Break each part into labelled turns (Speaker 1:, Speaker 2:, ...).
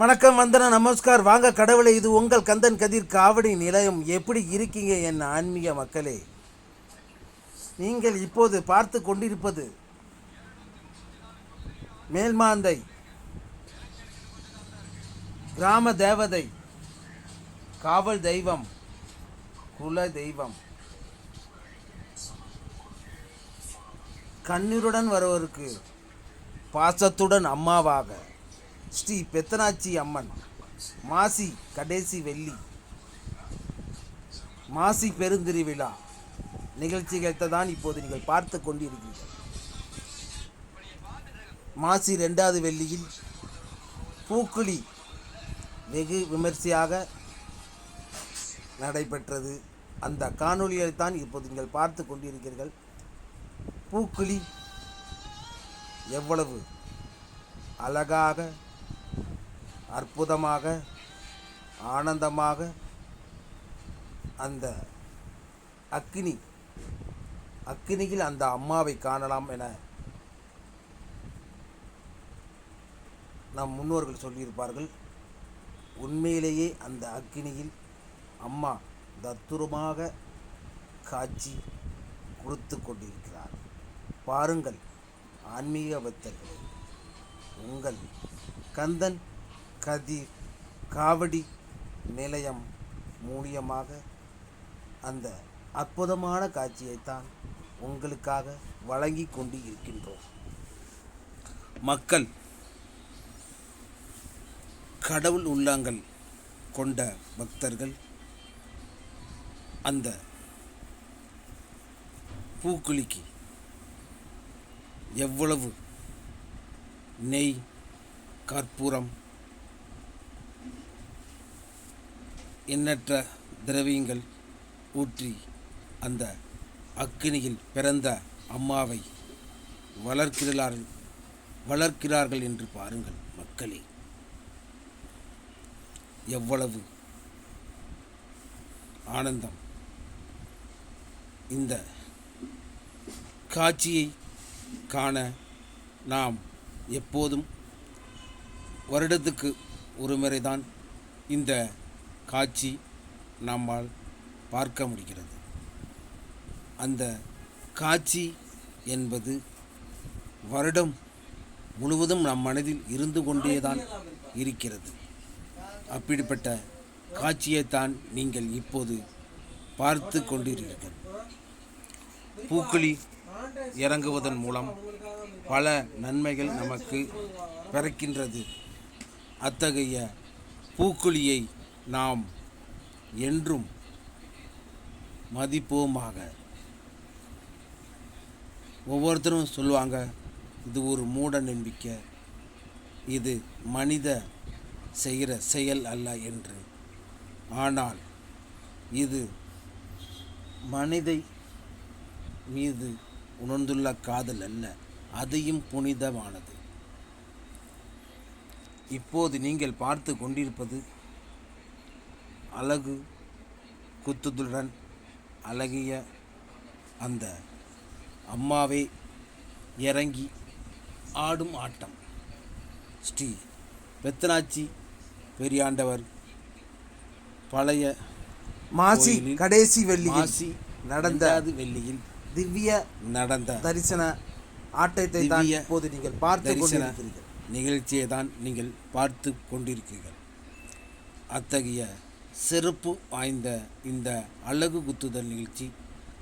Speaker 1: வணக்கம் வந்தன நமஸ்கார். வாங்க கடவுளை இது உங்கள் கந்தன் கதிர் காவடி நிலையம். எப்படி இருக்கீங்க என் ஆன்மீக மக்களே? நீங்கள் இப்போது பார்த்து கொண்டிருப்பது மேல்மாந்தை கிராம தேவதை காவல் தெய்வம் குல தெய்வம். கண்ணீருடன் வருவருக்கு பாசத்துடன் அம்மாவாக. ஸ்ரீ பெத்தனாச்சி அம்மன். மாசி கடைசி வெள்ளி. மாசி பெருந்திருவிழா நிகழ்ச்சிகளை தான் இப்போது நீங்கள் பார்த்து கொண்டிருக்கிறீர்கள். மாசி ரெண்டாவது வெள்ளியில் பூக்குழி வெகு விமர்சையாக நடைபெற்றது. அந்த காணொளியை தான் இப்போது நீங்கள் பார்த்து கொண்டிருக்கிறீர்கள். பூக்குழி எவ்வளவு அழகாக அற்புதமாக ஆனந்தமாக அந்த அக்னி அக்னியில் அந்த அம்மாவை காணலாம் என நம் முன்னோர்கள் சொல்லியிருப்பார்கள். உண்மையிலேயே அந்த அக்கினியில் அம்மா தத்துரமாக காட்சி கொடுத்து கொண்டிருக்கிறார். பாருங்கள் ஆன்மீக பக்தர்களே உங்கள் கந்தன் கதிர் காவடி நிலையம் மூலியமாக அந்த அற்புதமான காட்சியைத்தான் உங்களுக்காக வழங்கி கொண்டு இருக்கின்றோம் மக்கள் கடவுள் உள்ளங்கள் கொண்ட பக்தர்கள் அந்த பூக்குழிக்கு எவ்வளவு நெய் கற்பூரம் எண்ணற்ற திரவியங்கள் ஊற்றி அந்த அக்கினியில் பிறந்த அம்மாவை வளர்க்கிறார்கள் வளர்க்கிறார்கள் என்று பாருங்கள் மக்களே. எவ்வளவு ஆனந்தம். இந்த காட்சியை காண நாம் எப்போதும் வருடத்துக்கு ஒரு முறைதான் இந்த காட்சி நம்மால் பார்க்க முடிகிறது. அந்த காட்சி என்பது வருடம் முழுவதும் நம் மனதில் இருந்து கொண்டேதான் இருக்கிறது. அப்படிப்பட்ட காட்சியைத்தான் நீங்கள் இப்போது பார்த்து கொண்டிருக்கிறீர்கள். பூக்குழி இறங்குவதன் மூலம் பல நன்மைகள் நமக்கு பிறக்கின்றது. அத்தகைய பூக்குழியை நாம் என்றும் மதிப்போமாக. ஒவ்வொருத்தரும் சொல்லுவாங்க இது ஒரு மூட நம்பிக்கை. இது மனித செய்கிற செயல் அல்ல என்று. ஆனால் இது மனிதை மீது உணர்ந்துள்ள காதல் அல்ல அதையும் புனிதமானது. இப்போது நீங்கள் பார்த்து கொண்டிருப்பது அழகு குத்துதுடன் அழகிய அந்த அம்மாவே இறங்கி ஆடும் ஆட்டம். ஸ்ரீ பெத்தனாச்சி பெரியாண்டவர் பழைய
Speaker 2: மாசி கடைசி வெள்ளி
Speaker 1: மாசி
Speaker 2: நடந்த
Speaker 1: வெள்ளியில்
Speaker 2: திவ்ய
Speaker 1: நடந்த
Speaker 2: தரிசன ஆட்டத்தை தான் இப்போது நீங்கள் பார்த்து கொண்டிருக்கிறீர்கள்.
Speaker 1: நிகழ்ச்சியை தான் நீங்கள் பார்த்து கொண்டிருக்கிறீர்கள். அத்தகைய சிறப்பு வாய்ந்த இந்த அழகு குத்துதல் நிகழ்ச்சி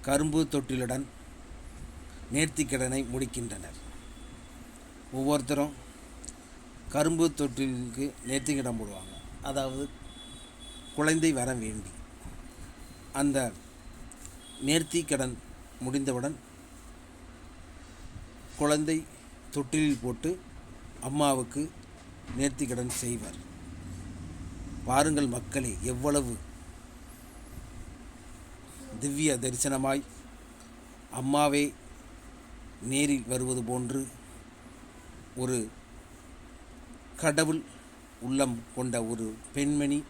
Speaker 1: கரும்பு தொட்டிலுடன் நேர்த்திக்கடனை முடிக்கின்றனர். ஒவ்வொருத்தரும் கரும்பு தொட்டிலுக்கு நேர்த்திக்கடன் போடுவாங்க. அதாவது குழந்தை வர வேண்டி. அந்த நேர்த்திக்கடன் முடிந்தவுடன் குழந்தை தொட்டிலில் போட்டு அம்மாவுக்கு நேர்த்திக்கடன் செய்வார். பாருங்கள் மக்களே எவ்வளவு திவ்ய தரிசனமாய் அம்மாவே நேரில் வருவது போன்று ஒரு கடவுள் உள்ளம் கொண்ட ஒரு பெண்மணி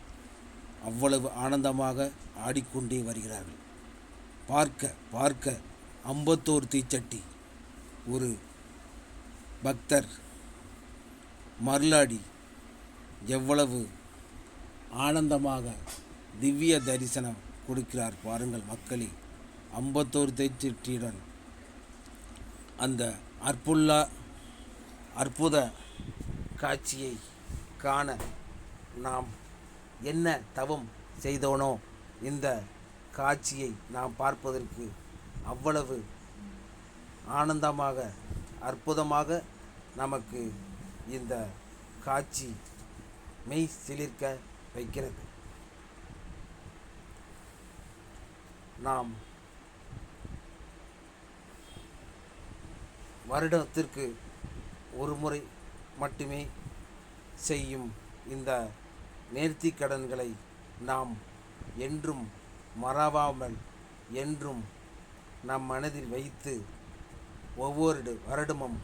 Speaker 1: அவ்வளவு ஆனந்தமாக ஆடிக்கொண்டே வருகிறார்கள். பார்க்க பார்க்க ஐம்பத்தோரு தீச்சட்டி. ஒரு பக்தர் மருளாடி எவ்வளவு ஆனந்தமாக திவ்ய தரிசனம் கொடுக்கிறார் பாருங்கள் மக்களே. ஐம்பத்தோரு தேச்சிட்டியுடன் அந்த அற்புள்ள அற்புத காட்சியை காண நாம் என்ன தவம் செய்தோனோ இந்த காட்சியை நாம் பார்ப்பதற்கு அவ்வளவு ஆனந்தமாக அற்புதமாக நமக்கு இந்த காட்சி மெய் சிலிர்க்க வைக்கிறது. நாம் வருடத்திற்கு ஒரு முறை மட்டுமே செய்யும் இந்த நேர்த்திக் கடன்களை நாம் என்றும் மறவாமல் என்றும் நம் மனதில் வைத்து ஒவ்வொரு வருடமும்